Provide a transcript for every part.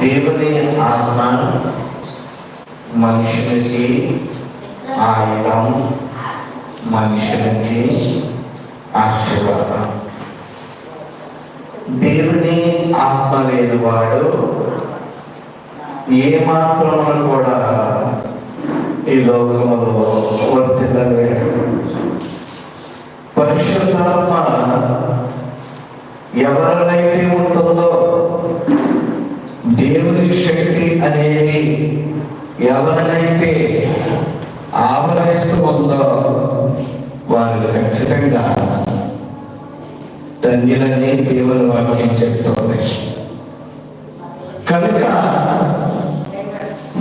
దేవుని ఆత్మ మనుషునికి ఆయుధం మనుషునికి ఆశీర్వాదం. దేవుని ఆత్మ లేని వాడు ఏ మాత్రమును కూడా ఈ లోకంలో వర్తిల్లలేడు పరిశుద్ధాత్మ ఎవరినైతే ఉంటుందో దేవుని శక్తి అనేది ఎవరినైతే ఆవరిస్తూ ఉందో వారు ఖచ్చితంగా ధన్యులని దేవుని వాక్యం చెప్తోంది. కనుక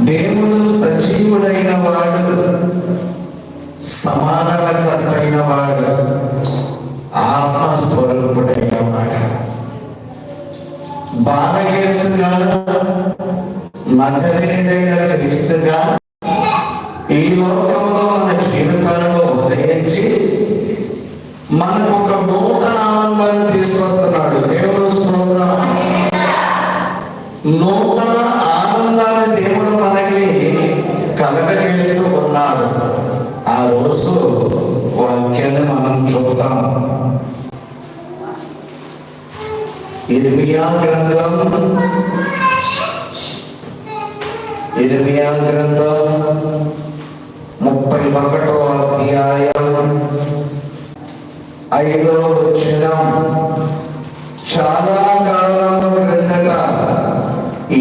దేవుడు సజీవుడైన వాడు సమానమైన వాడు ఆత్మస్వరూపుడైన వాడు. బాలయేసు గారు క్రీస్తుగా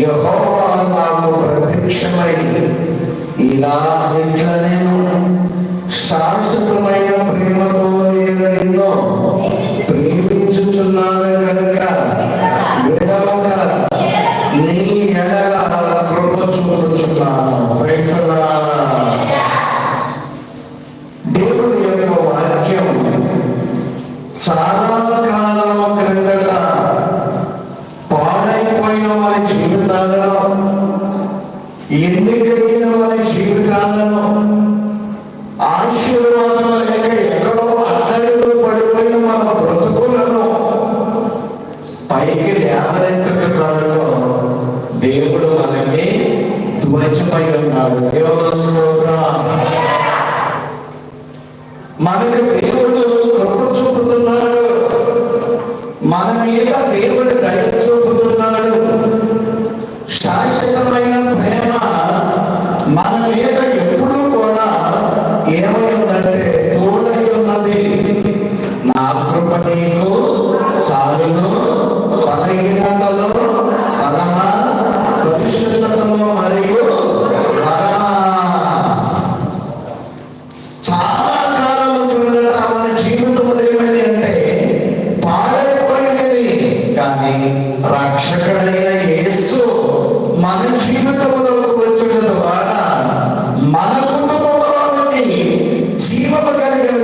యెహోవా నాకు ప్రత్యక్షమై ఇలా ఇట్లనేను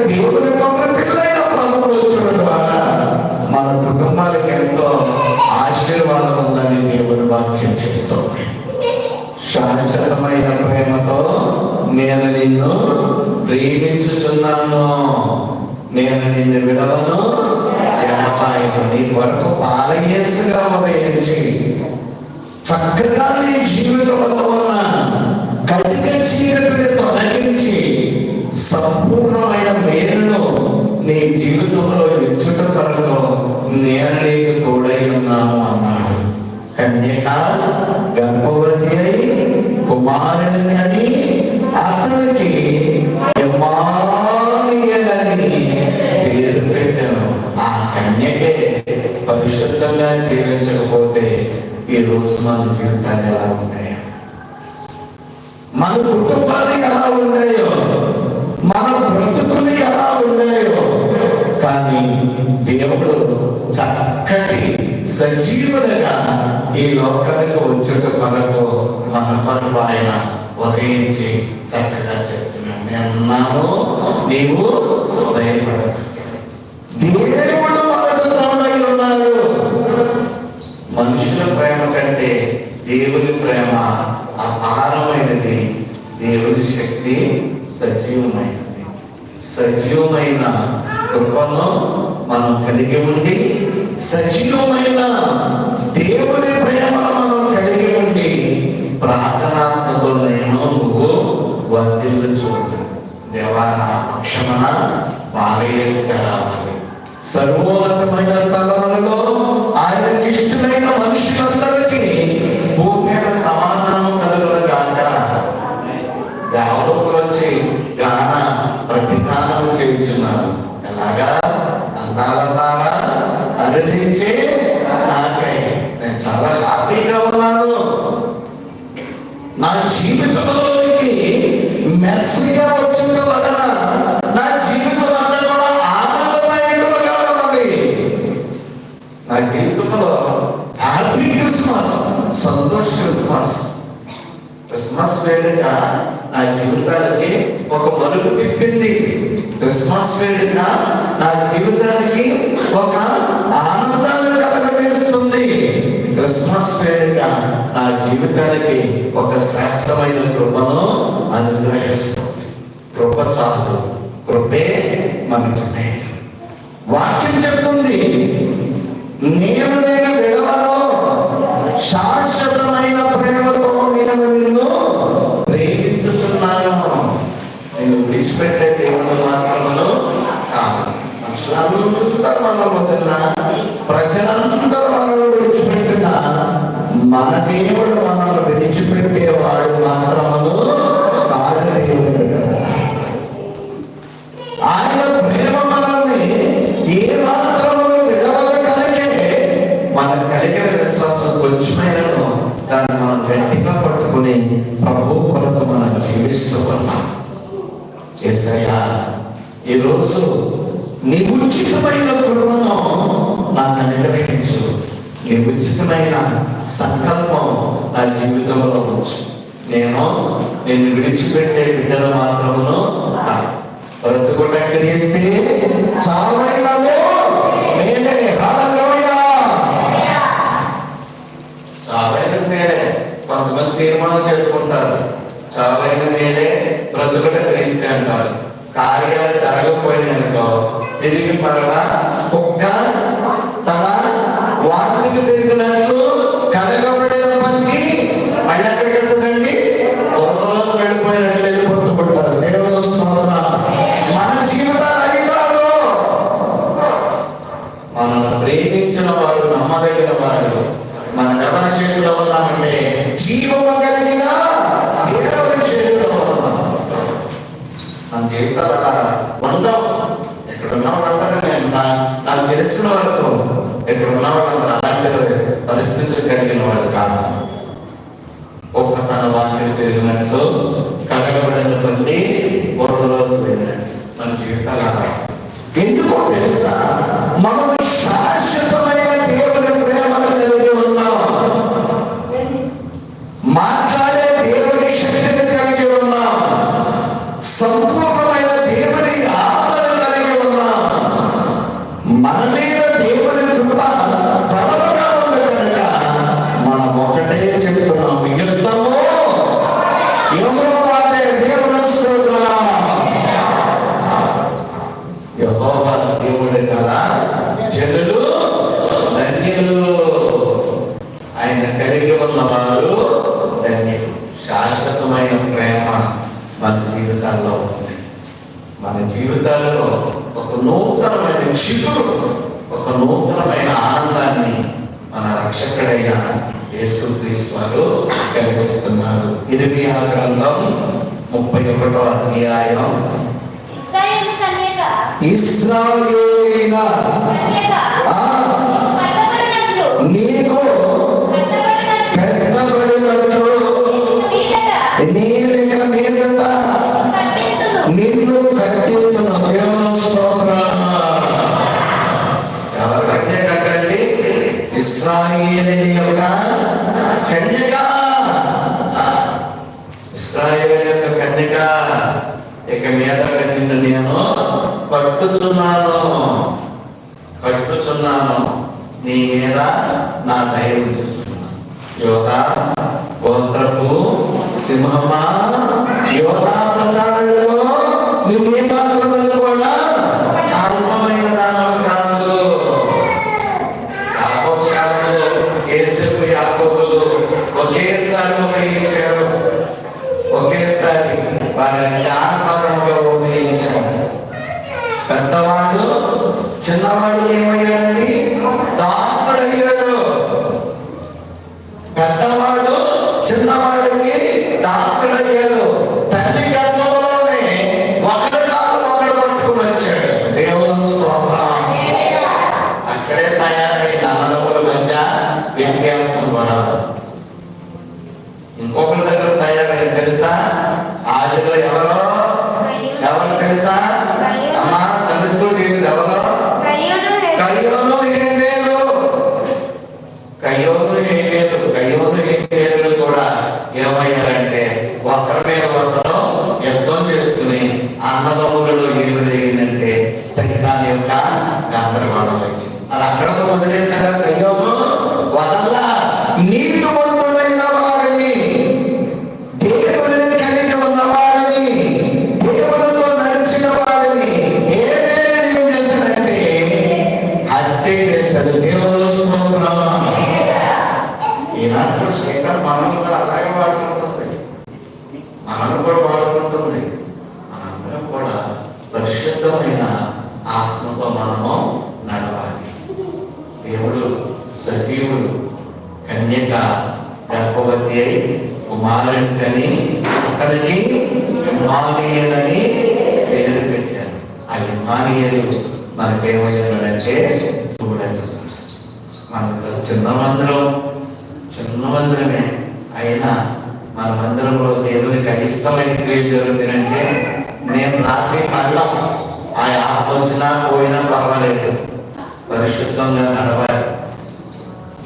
దేవుని యొక్క పిల్లైన ద్వారా మన కుటుంబాలకు ఎంతో ఆశీర్వాదం ఉందని దేవుని వాక్యం చెప్తోంది శాశ్వతమైన ప్రేమతో నేను నిన్ను ప్రేమించుచున్నాను. నేను నిన్ను విడవను. ఎడపాయను నీ వరకు పాలయేసుగా ఉదయించి చక్కగా నీ జీవితంలో ఉన్న కటిక చీకటిని తొలగించి సంపూర్ణమైన మేలును నీ జీవితంలో ఇచ్చుట కొరకు నేను నీకు తోడై ఉన్నాను అన్నాడు. కన్యక గర్భవతి అయి కుమారుని అని అతనికి యమ్మానుయేలని పేరు పెట్టాను. ఆ కన్యకే పరిశుద్ధంగా జీవించకపోతే ఈ రోజు మన జీవితాలు ఎలా ఉంటాయి? మన కుటుంబాలు ఎలా ఉన్నాయో సజీవులుగా ఈ లోకానికి వచ్చుట కొరకు మన పరువు ఆయన ఉదయించి చక్కగా చెప్తున్నాడు. నేనున్నాను నీవు భయపడకు దేవుడు మనకు తోడై ఉన్నాడు. మనుషుల ప్రేమ కంటే దేవుని ప్రేమ అపారమైనది. దేవుని శక్తి సజీవమైనది. సజీవమైన కృపను మనం కలిగి ఉండి సజీవమైన దేవుని ప్రేమ మనం కలిగి ఉండి ప్రార్థనాత్మతో వర్తిల్లు చూడండి దేవా క్షమణ సర్వోన్నతమైన జీవితానికి ఒక శ్రేష్టమైన కృపను అనుగ్రహిస్తుంది. కృప చాలు. కృపే మనకు వాక్యం చెప్తుంది నేను నేను మన దేవుడు మనల్ని విడిచిపెట్టేవాడు మాత్రమును కాదు దేవుడు ఆయన ప్రేమ మనల్ని ఏ మాత్రము విడవదు కలిగే మనకు కలిగిన విశ్వాసం కొంచెమైనను దాన్ని మనం గట్టిగా పట్టుకుని ప్రభు కొరకు మనం జీవిస్తూ ఉన్నాం. ఏసయ్యా ఈరోజు నీ ఉచితమైన కృపను నాకు అనుగ్రహించు. నీ ఉచితమైన సంకల్పం నా జీవితంలో వచ్చు నేను నిన్ను విడిచిపెట్టే బిడ్డలు మాత్రమును కాదు. బ్రతుకుట క్రీస్తే చావైనను నేనే. హల్లెలూయా. చావైన నేనే. కొంతమంది తీర్మానం చేసుకుంటారు. చావైన మేలే బ్రతుకుట క్రీస్తే అంటారు. కార్యాలు జరగకపోయినానుకో తిరిగి మరలా కుక్క తన వాటికి తిరిగినట్లు కలగబడిన పనికి మళ్ళీ ఎక్కడికి వెళ్తుందండి బురదలో వెళ్ళిపోయినట్లు వెళ్ళిపోతుంటారు. దేవుడు స్తోత్రం. మన జీవితాలు అయి కాదు మనం ప్రేమించిన వాడు నమ్మదగిన వాడు మన గమన చేతిలో ఉన్నామంటే జీవము కలిగిన దేవుని చేతిలో ఉన్నాం మన జీవితాల ఉండం ఇక్కడ ఉన్న నాకు తెలిసిన వరకు ఇక్కడ ఉన్న అలాంటి పరిస్థితులు కలిగిన వాడు కాదు ఒక్క తన వాక్యం తిరిగినట్లు కడగబడిన పొంది బురదలోకి వెళ్ళినట్టు మన జీవితాలు అలా ఎందుకో తెలుసా మనం శాశ్వతమైన దేవుని ప్రేమను కలిగి ఉన్నాం మాట్లాడే దేవుని శక్తిని కలిగి ఉన్నాం సంపూర్ణమైన దేవుని ఆత్మను కలిగి ఉన్నాం మనమే జీవితాలలో ఒక నూతనమైన చిగురు ఒక నూతనమైన ఆనందాన్ని మన రక్షకుడైన యేసుక్రీస్తు వారు కలిగిస్తున్నారు. ఇరవై గ్రంథం ముప్పై ఒకటో అధ్యాయం. ఇస్రాయేలీల నీకు కట్టబడినట్లు ఇస్రాయేలీల యొక్క కన్యక ఇస్రాయేల్ యొక్క కన్యక ఇక మీద నిన్ను నేను పట్టుచున్నాను. పట్టుచున్నాను. నీ మీద నా దయ యువత గోత్రపు సింహమా? యోగా ఈనాడు మనల్ని కూడా అలాగే వాడుకుంటుంది. మనల్ని కూడా వాడుకుంటుంది. అందరం కూడా పరిశుద్ధమైన ఆత్మతో మనము నడవాలి. దేవుడు సజీవుడు కన్యక గర్భవతి అయి కుమారుని అతనికి ఇమానియలని పేరు పెట్టారు. ఆ ఇమానియలు మనకేమయ్యారంటే చూడండి. మనకు చిన్న మందిరం చిన్న మందిరమే అయినా మనమందరంలో దేవునికి అయిష్టమైన క్రియ జరుగుతుందంటే నేను రాసే మళ్ళా ఆ యాప్ వచ్చినా పోయినా పర్వాలేదు. పరిశుద్ధంగా నడవాలి.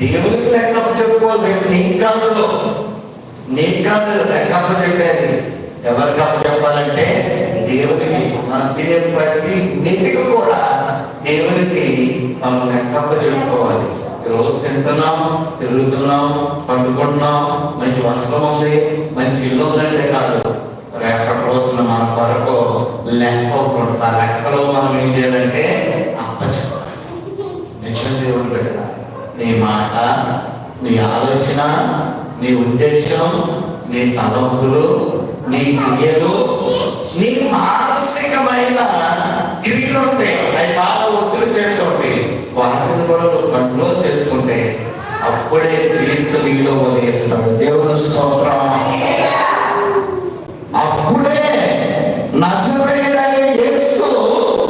దేవునికి లెక్కప్ప చెప్పుకోవాలి. నీ కాదులో నీ కాదు లెక్కప్ప చెప్పేది. ఎవరికి అప్ప చెప్పాలంటే దేవునికి. మనం తినే ప్రతి నీతికి కూడా దేవునికి మనం లెక్కప్ప చెప్పుకోవాలి. రోజు తింటున్నాం తిరుగుతున్నాం పండుకుంటున్నాం. మంచి వస్త్రం ఉంది మంచి ఇల్లు ఉందంటే కాదు. రేపటి రోజున మన కొరకు లెక్క ఉంటుంది. ఆ లెక్కలో మనం ఏం చేయాలంటే అప్ప చెప్పాలి. నిత్యం దేవుడు పెట్టాలి నీ మాట నీ ఆలోచన నీ ఉద్దేశం నీ తలంపులు నీ క్రియలు నీ మానసికమైన క్రియలు ఉంటాయి. అవి బాగా ఒత్తిడి చేస్తుంటే వాటిని కూడా అప్పుడే క్రీస్తు మీలో వదిలేస్తాడు దేవుని స్తోత్రం. అప్పుడే నజరేయుడైన యేసు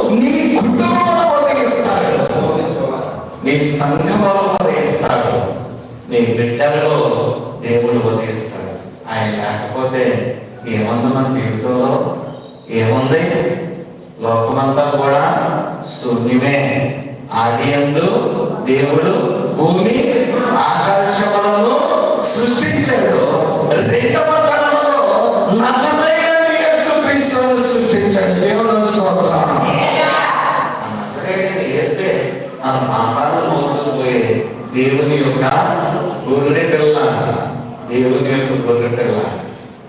నీ కుటుంబంలో ఒదిగిస్తాడు నీ సంఘంలో వదిలిస్తాడు నీ బిడ్డలలో దేవుడు వదిలిస్తాడు ఆయన లేకపోతే ఏముంది మన జీవితంలో? ఏముంది? లోకమంతా కూడా శూన్యమే. ఆది ఎందు దేవుడు భూమి ఆకాశములను సృష్టించాడు రెండవ తరంలో నజరేయుడైన యేసుక్రీస్తును సృష్టించాడు. స్తోత్రం. వేస్తే మన పాపాలను మోసపోయే దేవుని యొక్క గొర్రె పిల్ల. దేవుని యొక్క గొర్రె పిల్ల.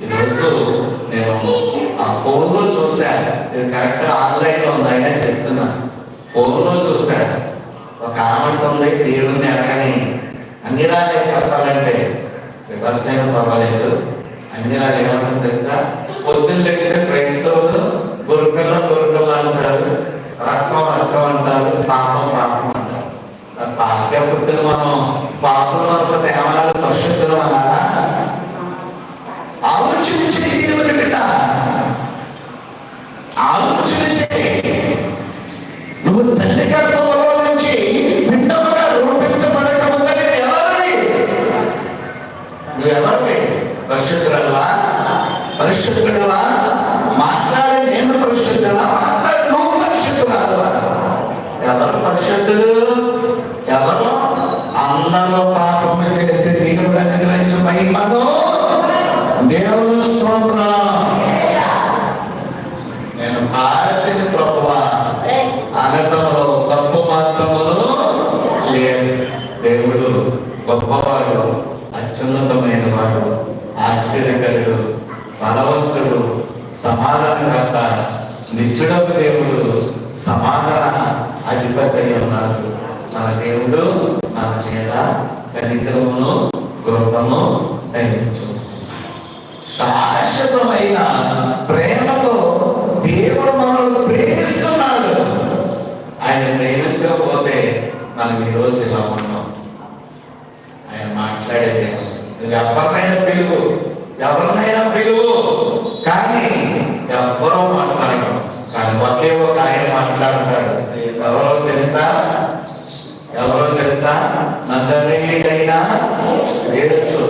ఈరోజు నేను ఆ ఫోన్లో చూశాను. నేను కరెక్ట్ ఆన్లైన్లో లో చెప్తున్నా. ఫోన్లో చూశాను. ఒక ఆమెతుంది దేవుని ఎరగని అన్ని రాలే చెప్పాలంటే రివర్స్ అయినా పర్వాలేదు. అన్ని రాలు ఏమంటుంది తెలుసా? పొద్దున్న లేకపోతే క్రైస్తవులు గొర్రెపిల్ల గొర్రెపిల్ల అంటారు రక్తం రక్తం అంటారు పాపం పాపం అంటారు. ఆ పాపే పుట్టిన మనం పాపం అంత దేవాలయాలు పరిశుద్ధులు అన్నారా? ప్రేమించకపోతే మనం ఈరోజు ఇలా ఉన్నాం. ఆయన మాట్లాడే దేవుడు నువ్వు ఎవరినైనా పిలువు. ఎవరినైనా పిలువు. కానీ ఎవరో మాట్లాడడం కానీ ఒకే ఒక ఆయన మాట్లాడతాడు. ఎవరో తెలుసా? ఎవరో తెలుసా? నజరేయుడైన యేసు.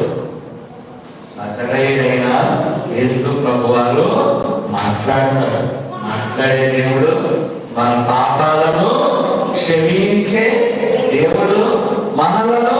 నజరేయుడైన యేసు ప్రభు వారు మాట్లాడతారు. మాట్లాడే దేవుడు మన పాపాలను క్షమించే దేవుడు మనలను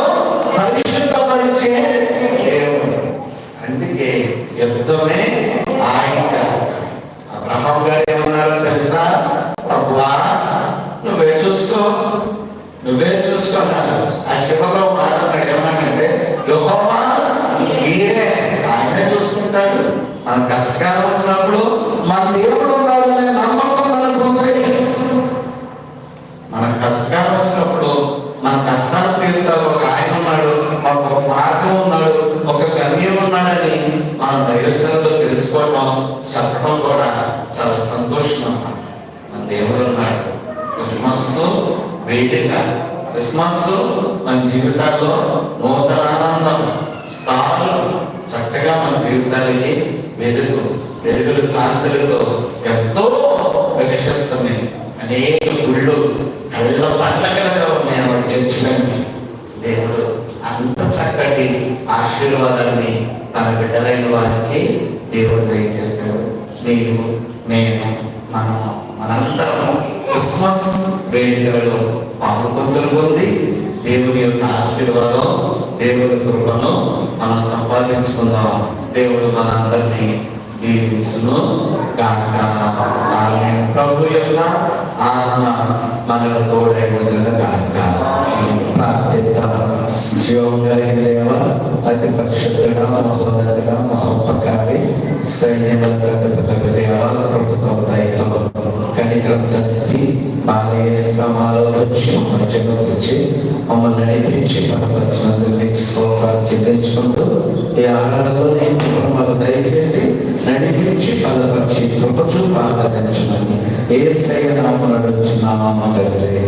జీవితాల్లో నూతనానందం. చక్కగా మన జీవితాలకి వెలుగు వెలుగులు కాంతులతో ఎంతో రక్షిస్తుంది అనేక గుళ్ళు కళ్ళ పండగలుగా నేను వాడి దేవుడు అంత చక్కటి ఆశీర్వాదాన్ని తన బిడ్డలైన వారికి దేవుడు దయచేశాడు. నీవు నేను మనం మనందరం క్రిస్మస్ వేడుకలలో పాల్గొందులు పొంది దేవుని యొక్క ఆశీర్వాదం దేవుని కృపను మనం సంపాదించుకుందాం. దేవుడు మనందరినీ దీవించును కాక ఆమేన్. ప్రభు యొక్క ఆత్మ మనకు తోడైపోతుంది కాక ప్రార్థిద్దాం. జీవం కలిగిన దేవ అతి పరిశుద్ధుగా మహోన్నతగా మహోపకారి సైన్యముల దేవ ప్రభుత్వం దయతో కనికరం ఆలయ బాలయేశ్వమాలో వచ్చి మధ్యలో వచ్చి మమ్మల్ని నడిపించి పరపరిచినందుకు మీకు స్తోత్రాలు చెల్లించుకుంటూ ఈ ఆహారంలో నేను కుటుంబాలు దయచేసి నడిపించి పదపరిచి కృప చూపు ఆరాధించమని ఏ సైన నామం నడుచున్నామా తండ్రి.